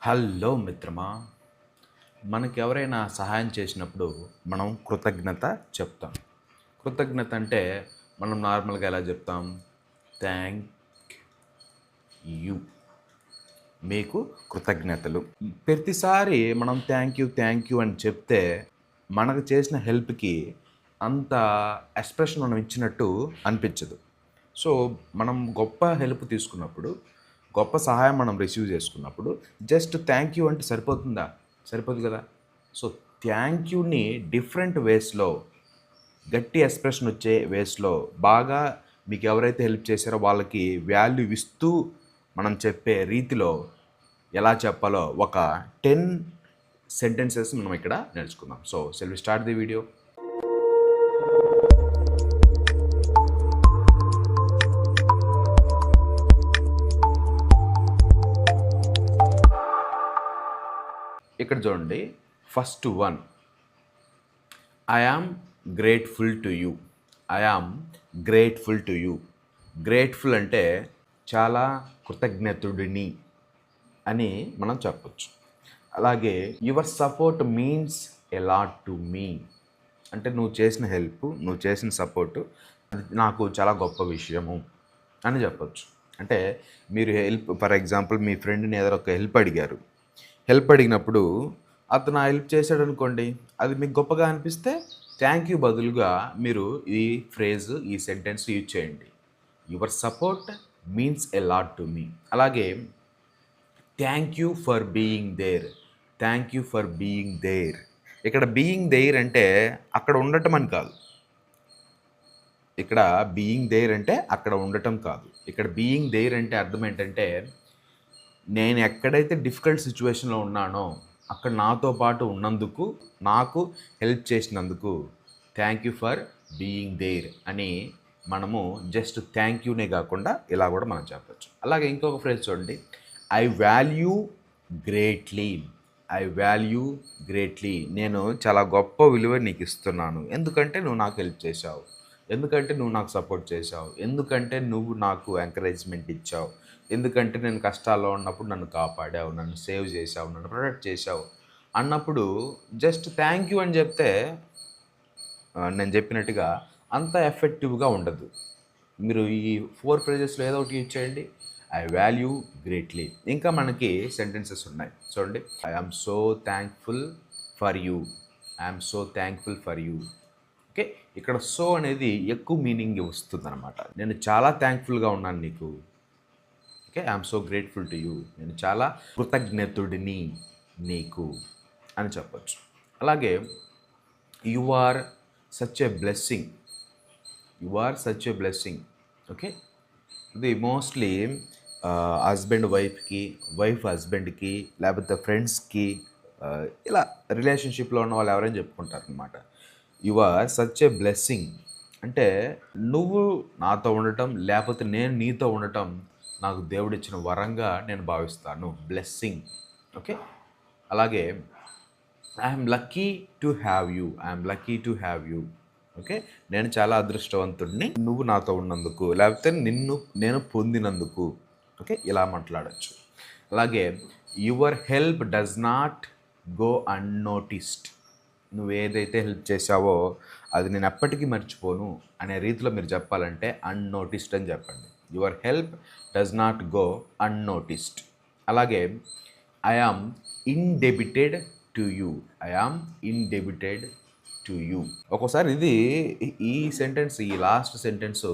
Hello మిత్రమా మనకి ఎవరైనా సహాయం చేసినప్పుడు మనం కృతజ్ఞత చెప్తాం. కృతజ్ఞత అంటే మనం నార్మల్గా ఎలా చెప్తాం? Thank you. మీకు కృతజ్ఞతలు. ప్రతిసారి మనం థ్యాంక్ యూ థ్యాంక్ యూ అని చెప్తే మనకు చేసిన హెల్ప్కి అంత ఎక్స్ప్రెషన్ మనం ఇచ్చినట్టు అనిపించదు. సో మనం గొప్ప హెల్ప్ తీసుకున్నప్పుడు గొప్ప సహాయం మనం రిసీవ్ చేసుకున్నప్పుడు జస్ట్ థ్యాంక్ యూ అంటే సరిపోతుందా? సరిపోదు కదా. సో థ్యాంక్ యూని డిఫరెంట్ వేస్లో గట్టి ఎక్స్ప్రెషన్ వచ్చే వేస్లో బాగా మీకు ఎవరైతే హెల్ప్ చేశారో వాళ్ళకి వాల్యూ ఇస్తూ మనం చెప్పే రీతిలో ఎలా చెప్పాలో ఒక టెన్ సెంటెన్సెస్ మనం ఇక్కడ నేర్చుకుందాం. సో సెల్ స్టార్ట్ ది వీడియో. ఇక్కడ చూడండి. First one I am grateful to you I am grateful to you grateful అంటే చాలా కృతజ్ఞతుడిని అని మనం చెప్పచ్చు. అలాగే your support means a lot to me అంటే నువ్వు చేసిన హెల్ప్ నువ్వు చేసిన సపోర్టు నాకు చాలా గొప్ప విషయము అని చెప్పచ్చు. అంటే మీరు హెల్ప్ ఫర్ ఎగ్జాంపుల్ మీ ఫ్రెండ్ని ఏదో ఒక హెల్ప్ అడిగారు. హెల్ప్ అడిగినప్పుడు అతను ఆ హెల్ప్ చేశాడు అనుకోండి అది మీకు గొప్పగా అనిపిస్తే థ్యాంక్ యూ బదులుగా మీరు ఈ ఫ్రేజ్ ఈ సెంటెన్స్ యూజ్ చేయండి. Your support means a lot to me అలాగే thank you for being there thank you for being there ఇక్కడ బీయింగ్ దేర్ అంటే అక్కడ ఉండటం అని కాదు. ఇక్కడ బీయింగ్ దేర్ అంటే అక్కడ ఉండటం కాదు. ఇక్కడ బీయింగ్ దేర్ అంటే అర్థం ఏంటంటే నేను ఎక్కడైతే డిఫికల్ట్ సిచ్యువేషన్లో ఉన్నానో అక్కడ నాతో పాటు ఉన్నందుకు నాకు హెల్ప్ చేసినందుకు thank you for being there అని మనము జస్ట్ థ్యాంక్ యూనే కాకుండా ఇలా కూడా మనం చెప్పచ్చు. అలాగే ఇంకొక ఫ్రేజ్ చూడండి. I value greatly I value greatly. నేను చాలా గొప్ప విలువ నీకు ఇస్తున్నాను. ఎందుకంటే నువ్వు నాకు హెల్ప్ చేశావు. ఎందుకంటే నువ్వు నాకు సపోర్ట్ చేశావు. ఎందుకంటే నువ్వు నాకు ఎంకరేజ్మెంట్ ఇచ్చావు. ఎందుకంటే నేను కష్టాల్లో ఉన్నప్పుడు నన్ను కాపాడావు నన్ను సేవ్ చేసావు నన్ను ప్రొటెక్ట్ చేసావు అన్నప్పుడు జస్ట్ థ్యాంక్ యూ అని చెప్తే నేను చెప్పినట్టుగా అంత ఎఫెక్టివ్గా ఉండదు. మీరు ఈ ఫోర్ ఫ్రేజెస్లో ఏదో ఒకటి యూజ్ చేయండి. I value greatly. ఇంకా మనకి సెంటెన్సెస్ ఉన్నాయి. చూడండి. I am so thankful for you. I'm so thankful for you. Okay? ఇక్కడ సో అనేది ఎక్కువ మీనింగ్ వస్తుంది అనమాట నేను చాలా థ్యాంక్ఫుల్గా ఉన్నాను నీకు. Okay I'm so grateful to you నేను చాలా కృతజ్ఞతుడిని నీకు అని చెప్పొచ్చు. అలాగే you are such a blessing you are such a blessing okay ఇది మోస్ట్లీ హస్బెండ్ వైఫ్కి వైఫ్ హస్బెండ్కి లేకపోతే ఫ్రెండ్స్కి uh, ఇలా రిలేషన్షిప్లో ఉన్న వాళ్ళు ఎవరైనా చెప్పుకుంటారు అనమాట you are such a blessing అంటే నువ్వు నాతో ఉండటం లేకపోతే నేను నీతో ఉండటం నాకు దేవుడిచ్చిన వరంగా నేను భావిస్తాను. బ్లెస్సింగ్ ఓకే అలాగే I'm lucky to have you I'm lucky to have you okay నేను చాలా అదృష్టవంతుడిని నువ్వు నాతో ఉన్నందుకు లేకపోతే నిన్ను నేను పొందినందుకు. ఓకే ఇలా మాట్లాడచ్చు. అలాగే your help does not go unnoticed నువ్వు ఏదైతే హెల్ప్ చేశావో అది నేను ఎప్పటికీ మర్చిపోను అనే రీతిలో మీరు చెప్పాలంటే అన్నోటిస్డ్ అని చెప్పండి. Your help does not go unnoticed. అలాగే I indebted to you. I indebted to you. ఒక్కోసారి ఇది ఈ సెంటెన్స్ ఈ లాస్ట్ సెంటెన్స్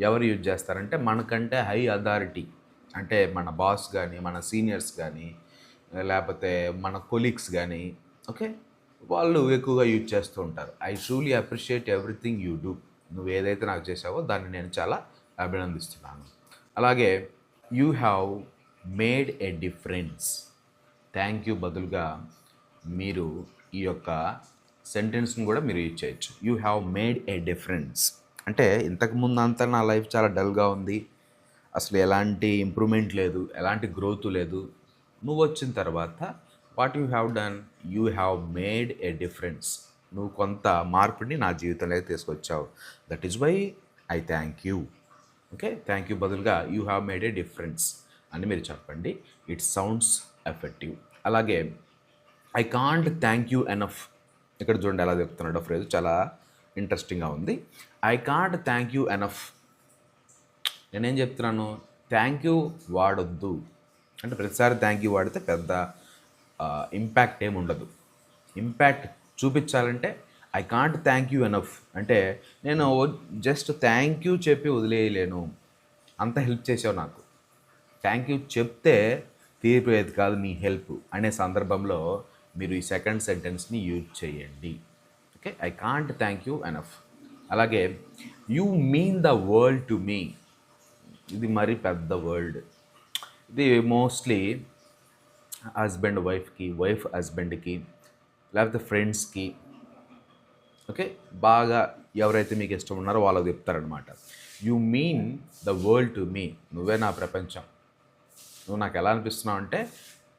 ఎవరు యూజ్ చేస్తారంటే మనకంటే హై అథారిటీ అంటే మన బాస్ కానీ మన సీనియర్స్ కానీ లేకపోతే మన కొలీగ్స్ కానీ ఓకే? వాళ్ళు ఎక్కువగా యూజ్ చేస్తూ ఉంటారు. I truly appreciate everything you do. నువ్వు ఏదైతే నాకు చేసావో దాన్ని నేను చాలా అభినందిస్తున్నాను. అలాగే you have made a difference thank you బదులుగా మీరు ఈ యొక్క సెంటెన్స్ని కూడా మీరు యూజ్ చేయొచ్చు. You have made a difference అంటే ఇంతకుముందు అంతా నా లైఫ్ చాలా డల్గా ఉంది. అసలు ఎలాంటి ఇంప్రూవ్మెంట్ లేదు ఎలాంటి గ్రోత్ లేదు. నువ్వు వచ్చిన తర్వాత what you have done you have made a difference నువ్వు కొంత మార్పుని నా జీవితంలోకి తీసుకొచ్చావు. That is why I thank you okay? Thank you బదులుగా you have made a difference అని మీరు చెప్పండి. ఇట్ సౌండ్స్ ఎఫెక్టివ్ అలాగే I can't thank you enough ఇక్కడ చూడండి ఎలా చెప్తున్నాడో ఫ్రేజ్ చాలా ఇంట్రెస్టింగ్గా ఉంది. I can't thank you enough నేనేం చెప్తున్నాను? థ్యాంక్ యూ వాడొద్దు. అంటే ప్రతిసారి థ్యాంక్ యూ వాడితే పెద్ద ఇంపాక్ట్ ఏమి ఉండదు. ఇంపాక్ట్ చూపించాలంటే I can't thank you enough అంటే నేను జస్ట్ థ్యాంక్ యూ చెప్పి వదిలేయలేను. అంత హెల్ప్ చేసావు నాకు. థ్యాంక్ యూ చెప్తే తీరిపోయేది కాదు నీ హెల్ప్ అనే సందర్భంలో మీరు ఈ సెకండ్ సెంటెన్స్ని యూజ్ చేయండి. Okay I can't thank you enough అలాగే you mean the world to me ఇది మరీ పెద్ద వరల్డ్ ఇది మోస్ట్లీ హస్బెండ్ వైఫ్కి వైఫ్ హస్బెండ్కి లేకపోతే ఫ్రెండ్స్కి ఓకే? బాగా ఎవరైతే మీకు ఇష్టం ఉన్నారో వాళ్ళకి చెప్తారనమాట you mean the world to me నువ్వే నా ప్రపంచం. నువ్వు నాకు ఎలా అనిపిస్తున్నావు అంటే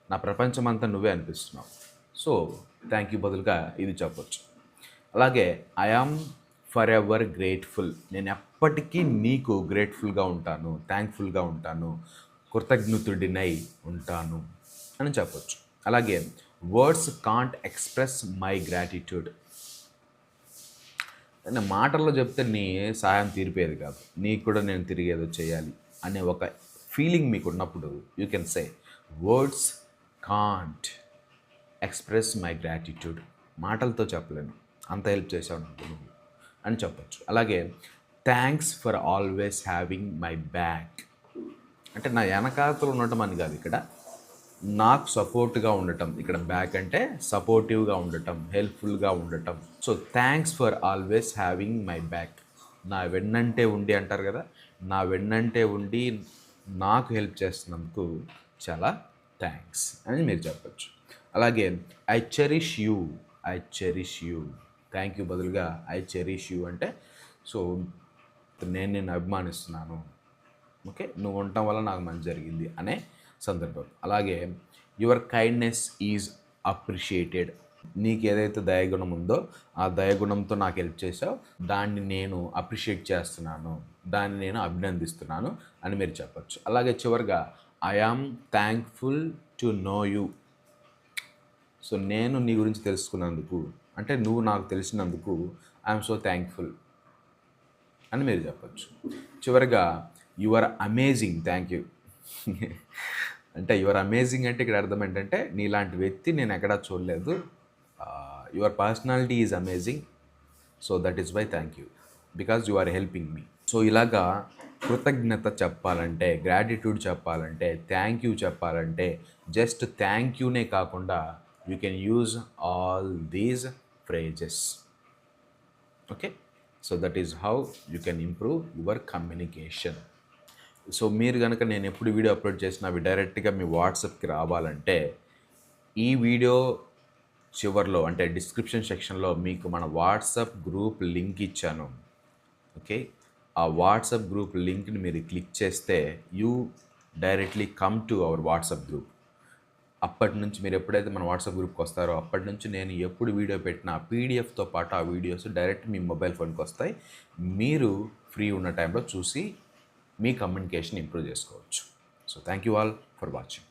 నా ప్రపంచం అంతా నువ్వే అనిపిస్తున్నావు. సో థ్యాంక్ యూ బదులుగా ఇది చెప్పొచ్చు. అలాగే ఐఆమ్ ఫర్ ఎవర్ గ్రేట్ఫుల్ నేను ఎప్పటికీ నీకు గ్రేట్ఫుల్గా ఉంటాను థ్యాంక్ఫుల్గా ఉంటాను కృతజ్ఞతుడినై ఉంటాను అని చెప్పొచ్చు. అలాగే words can't express my gratitude నేను మాటల్లో చెప్తే నీ సహాయం తీరిపోయేది కాదు. నీకు కూడా నేను తిరిగి ఏదో చేయాలి అనే ఒక ఫీలింగ్ మీకు ఉన్నప్పుడు you can say words can't express my gratitude మాటలతో చెప్పలేను. అంత హెల్ప్ చేసావు నాకు నువ్వు అని చెప్పచ్చు. అలాగే thanks for always having my back అంటే నా వెనకాతలు ఉండటం అని కాదు ఇక్కడ. నాకు సపోర్ట్గా ఉండటం ఇక్కడ బ్యాక్ అంటే సపోర్టివ్గా ఉండటం హెల్ప్ఫుల్గా ఉండటం. So thanks for always having my back నా వెన్నంటే ఉండి అంటారు కదా నా వెన్నంటే ఉండి నాకు హెల్ప్ చేస్తున్నందుకు చాలా థ్యాంక్స్ అని మీరు చెప్పచ్చు. అలాగే I cherish you I cherish you thank you బదులుగా ఐ చెరిష్ యూ అంటే సో నేను నేను అభిమానిస్తున్నాను. ఓకే నువ్వు ఉండటం వల్ల నాకు మంచి జరిగింది అనే సందర్భం. అలాగే యువర్ కైండ్నెస్ ఈజ్ అప్రిషియేటెడ్ నీకు ఏదైతే దయగుణం ఉందో ఆ దయగుణంతో నాకు హెల్ప్ చేసావు దాన్ని నేను అప్రిషియేట్ చేస్తున్నాను దాన్ని నేను అభినందిస్తున్నాను అని మీరు చెప్పచ్చు. అలాగే చివరిగా I am thankful to know you so నేను నీ గురించి తెలుసుకున్నందుకు అంటే నువ్వు నాకు తెలిసినందుకు ఐఎమ్ సో థ్యాంక్ఫుల్ అని మీరు చెప్పచ్చు. చివరిగా you are amazing thank you అంటే యువర్ అమేజింగ్ అంటే ఇక్కడ అర్థం ఏంటంటే నీలాంటి వ్యక్తి నేను ఎక్కడా చూడలేదు. Your personality is amazing so that is why thank you because you are helping me so ఇలాగా కృతజ్ఞత చెప్పాలంటే గ్రాటిట్యూడ్ చెప్పాలంటే థ్యాంక్ యూ చెప్పాలంటే జస్ట్ థ్యాంక్ యూనే కాకుండా you can use all these phrases okay so that is how you can improve your communication so మీరు కనుక నేను ఎప్పుడు వీడియో అప్లోడ్ చేసినా అవి డైరెక్ట్గా మీ వాట్సాప్కి రావాలంటే ఈ వీడియో చివరిలో అంటే డిస్క్రిప్షన్ సెక్షన్లో మీకు మన వాట్సాప్ గ్రూప్ లింక్ ఇచ్చాను. ఓకే? ఆ వాట్సాప్ గ్రూప్ లింక్ని మీరు క్లిక్ చేస్తే you directly come to our WhatsApp group. అప్పటి నుంచి మీరు ఎప్పుడైతే మన వాట్సాప్ గ్రూప్కి వస్తారో అప్పటి నుంచి నేను ఎప్పుడు వీడియో పెట్టినా పీడిఎఫ్తో పాటు ఆ వీడియోస్ డైరెక్ట్ మీ మొబైల్ ఫోన్కి వస్తాయి. మీరు ఫ్రీ ఉన్న టైంలో చూసి మీ కమ్యూనికేషన్ ఇంప్రూవ్ చేసుకోవచ్చు. So thank you all for watching